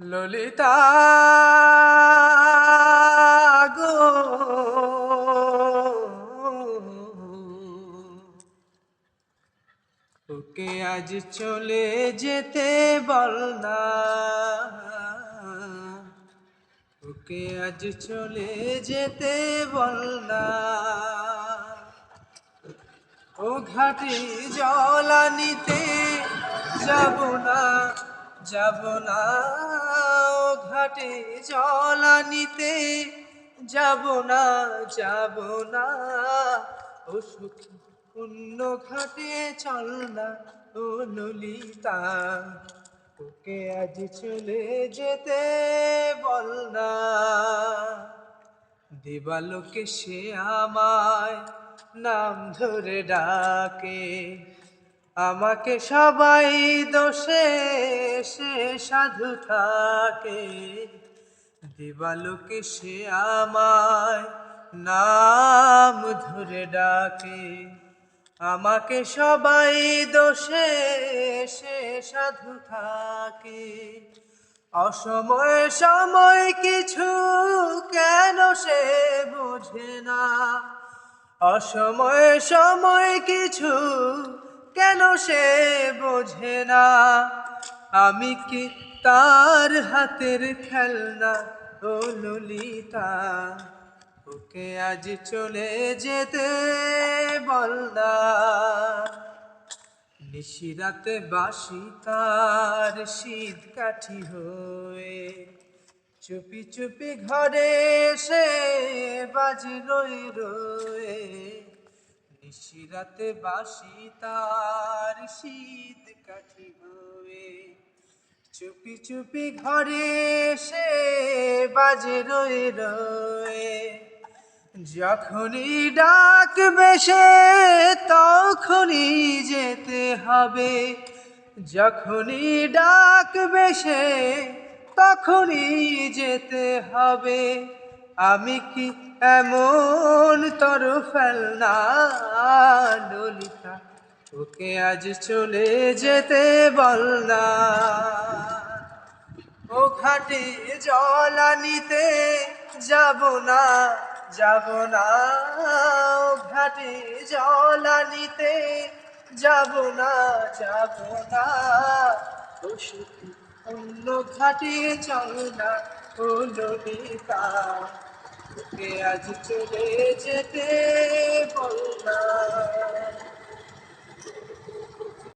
ললিতা গো। ওকে আজ চলে যেতে বল না। ওকে আজ চলে যেতে বল না। ও ঘাটে জলানিতে যাব না। যাব না ঘাটে জলানিতে যাব না যাব না, ও সুখী অন্য ঘাটে চল না ও ললিতা। ওকে আজ চলে যেতে বল না। দিবালোকে সে আমায় নাম ধরে ডাকে। আমাকে সবাই দোষে সে সাধু থাকে। দিবালোকে সে আমায় নাম ধরে ডাকে। আমাকে সবাই দোষে সে সাধু থাকে। অসময় সময় কিছু কেন সে বোঝে না। অসময়ে সময় কিছু কেন সে বোঝে না? আমি কি তার হাতের খেলনা ও ললিতা? ওকে আজ চলে যেতে বল না। নিশিরাতে বাসি তার শীত কাঠি হয়ে চুপি চুপি ঘরে এসে বাজি রয়ে রয়ে নিশিরাতে বাসি তার শীত কাঠি হয়ে চুপি চুপি ঘরে সে বাজে রয়ে রয়ে। যখনই ডাক বেশে তখনই যেতে হবে। যখনই ডাক বেশে তখনই যেতে হবে। আমি কি এমন তর ফেলনা ললিতা? ওকে আজ চলে যেতে বল না। ও ঘাটে জল আনিতে যাব না যাব না। ও ঘাটে জল আনিতে যাব না যাব না। ও অন্য ঘাটে চল না, ও ললিতা। আজ চলে যেতে বল না